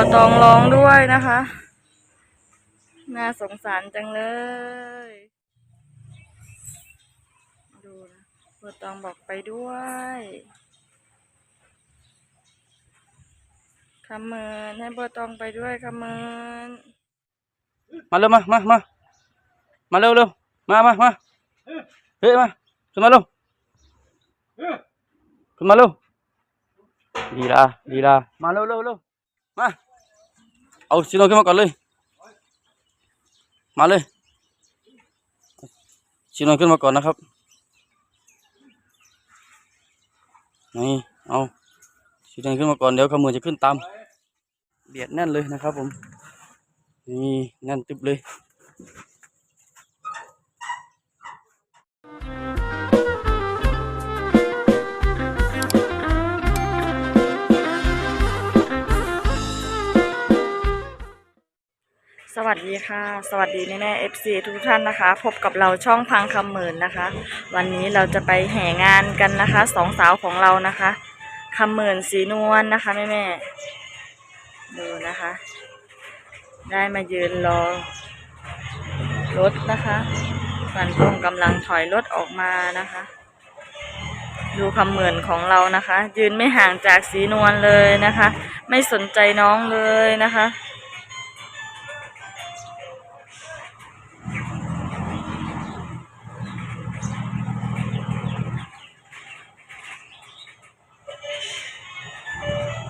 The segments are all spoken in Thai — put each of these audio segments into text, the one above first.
บัวตองร้องด้วยนะคะ น่าสงสารจังเลย ดูนะบัวตองบอกไปด้วยคำเมินให้บัวตองไปด้วยคำเมินมาเร็วมามามามาเร็วเร็วมามามาเฮ้ยมาขึ้นมาเร็วขึ้นมาเร็วดีละดีละมาเร็วเร็วเร็วมา เอาชิโนขึ้นมาก่อนเลย มาเลยชิโนขึ้นมาก่อนนะครับ นี่ เอาชิโนขึ้นมาก่อนเดี๋ยวขมือจะขึ้นตาม เบียดแน่นเลยนะครับผม นี่แน่นตึบเลย สวัสดีค่ะ สวัสดีแม่แม่เอฟซีทุกท่านนะคะ พบกับเราช่องพังคำหมื่นนะคะ วันนี้เราจะไปแห่งานกันนะคะสองสาวของเรานะคะคำหมื่นสีนวลนะคะแม่แม่ดูนะคะ ได้มายืนรอรถนะคะฝันพงกำลังถอยรถออกมานะคะ ดูคำหมื่นของเรานะคะ ยืนไม่ห่างจากสีนวลเลยนะคะ ไม่สนใจน้องเลยนะคะ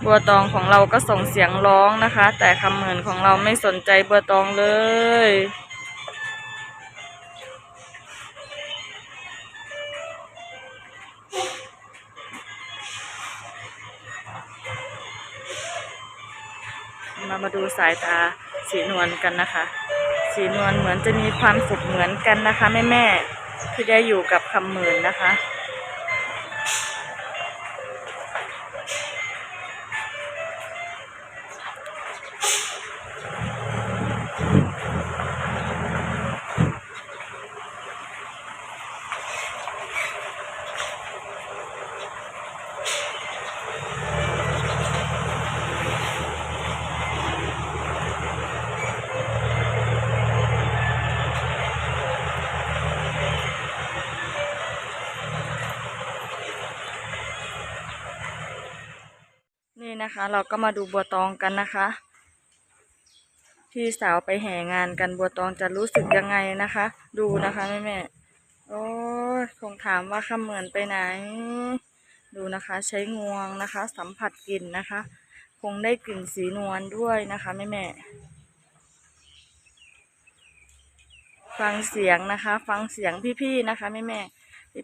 บัวตองของเราก็ส่งเสียงร้องนะคะ แต่คำเหมือนของเราไม่สนใจบัวตองเลย มามาดูสายตาสีนวลกันนะคะ สีนวลเหมือนจะมีความสุขเหมือนกันนะคะแม่แม่ที่ได้อยู่กับคำเหมื่นนะคะ นี่นะคะ เราก็มาดูบัวตองกันนะคะ พี่สาวไปแห่งานกันบัวตองจะรู้สึกยังไงนะคะ ดูนะคะแม่แม่โอ้คงถามว่าคำเหมือนไปไหน ดูนะคะ ใช้งวงนะคะ สัมผัสกลิ่นนะคะ คงได้กลิ่นสีนวลด้วยนะคะแม่แม่ฟังเสียงนะคะ ฟังเสียงพี่ๆนะคะแม่แม่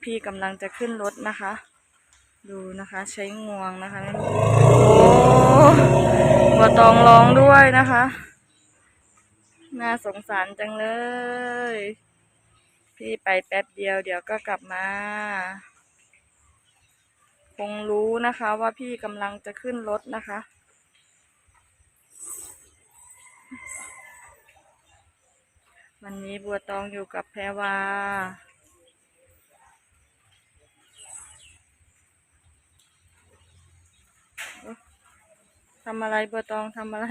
พี่ๆกำลังจะขึ้นรถนะคะ ดูนะคะใช้งวงนะคะแม่โอ้บัวตองร้องด้วยนะคะ น่าสงสารจังเลย พี่ไปแป๊บเดียวเดี๋ยวก็กลับมา คงรู้นะคะว่าพี่กำลังจะขึ้นรถนะคะ วันนี้บัวตองอยู่กับแพรวาทำอะไรบัวตองทำอะไร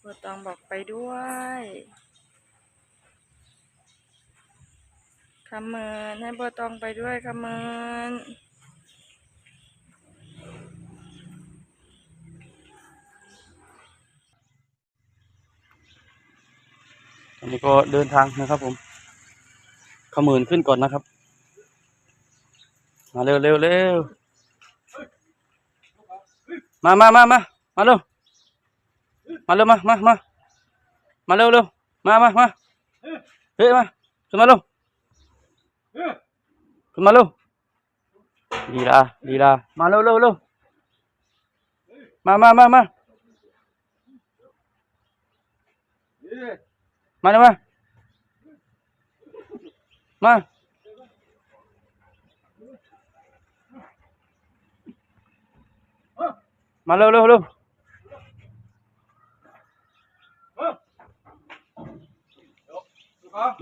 นะบัวตองบอกไปด้วยคำเมินให้บัวตองไปด้วยคำเมินตอนนี้ก็เดินทางนะครับผมขมืนขึ้นก่อนนะครับ มาเร็วเร็วเร็วมามามามามาเร็ว มาเร็วมามามามาเร็วเร็วมามามาเฮ้ยมาขึ้นมาเร็วขึ้นมาเร็วดีละดีละมาเร็วเร็วเร็วมามามามามาเร็วมามามาเร็วเร็วเร็ว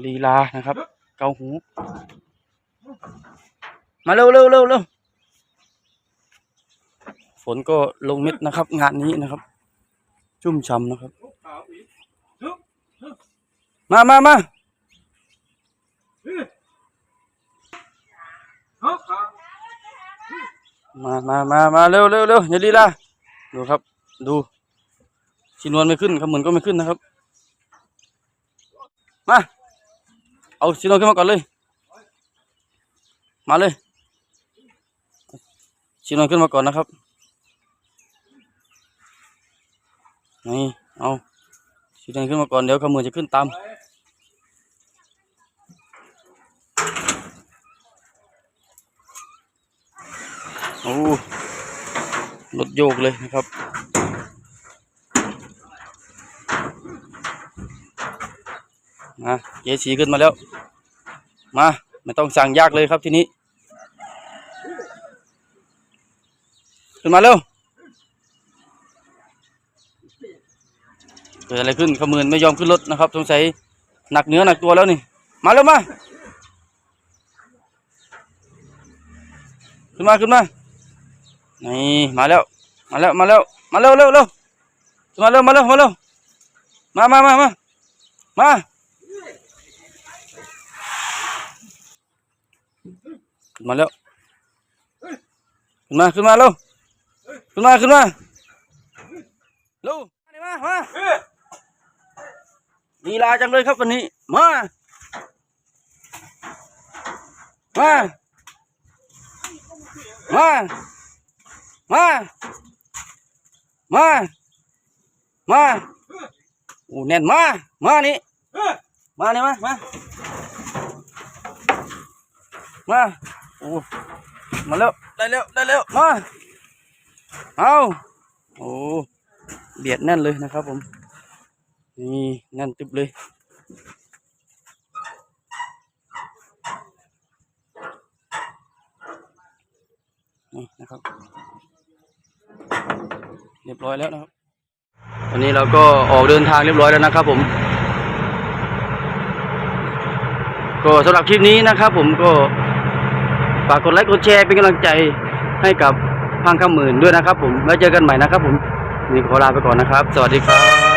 ลีลานะครับ เกาหู มาเร็วเร็วเร็วเร็วฝนก็ลงเม็ดนะครับ งานนี้นะครับ ชุ่มช่ำนะครับ มามามามามามามาเร็วเร็วเร็วอย่าลีลาดูครับ ดูชินวนไม่ขึ้นขมือนก็ไม่ขึ้นนะครับ มา เอาชินวนขึ้นมาก่อนเลย มาเลยชินวนขึ้นมาก่อนนะครับ นี่ เอาชินวนขึ้นมาก่อนเดี๋ยวขมือจะขึ้นตาม โอ้รถโยกเลยนะครับ มาเจสีขึ้นมาแล้ว มาไม่ต้องสั่งยากเลยครับทีนี้ ขึ้นมาเร็วเกิดอะไรขึ้นขมือนไม่ยอมขึ้นรถนะครับสงสัยหนักเนื้อหนักตัวแล้วนี่ มาเร็วมา ขึ้นมาขึ้นมานี่มาแล้ว มาแล้วมาแล้วมาเร็วเร็วเร็วมาเร็วมาเร็วมาเร็วมามามามามาขึ้น มาแล้ว ขึ้นมา ขึ้นมาเร็วขึ้นมา ขึ้นมาเร็วมามาลีลาจังเลยครับวันนี้ มา มา มา มา มา มา โอ้แน่นมา มานี่ มานี่มา มา มา โอ้มาแล้วได้แล้วได้แล้วมาเอาโอ้เบียดแน่นเลยนะครับผมนี่แน่นตึบเลยนี่นะครับ เรียบร้อยแล้วนะครับวันนี้เราก็ออกเดินทางเรียบร้อยแล้วนะครับผมก็สำหรับคลิปนี้นะครับผมก็ ฝากกดไลค์กดแชร์เป็นกำลังใจให้กับพังคำหมื่นด้วยนะครับผม แล้วเจอกันใหม่นะครับผมนี่ขอลาไปก่อนนะครับ สวัสดีครับ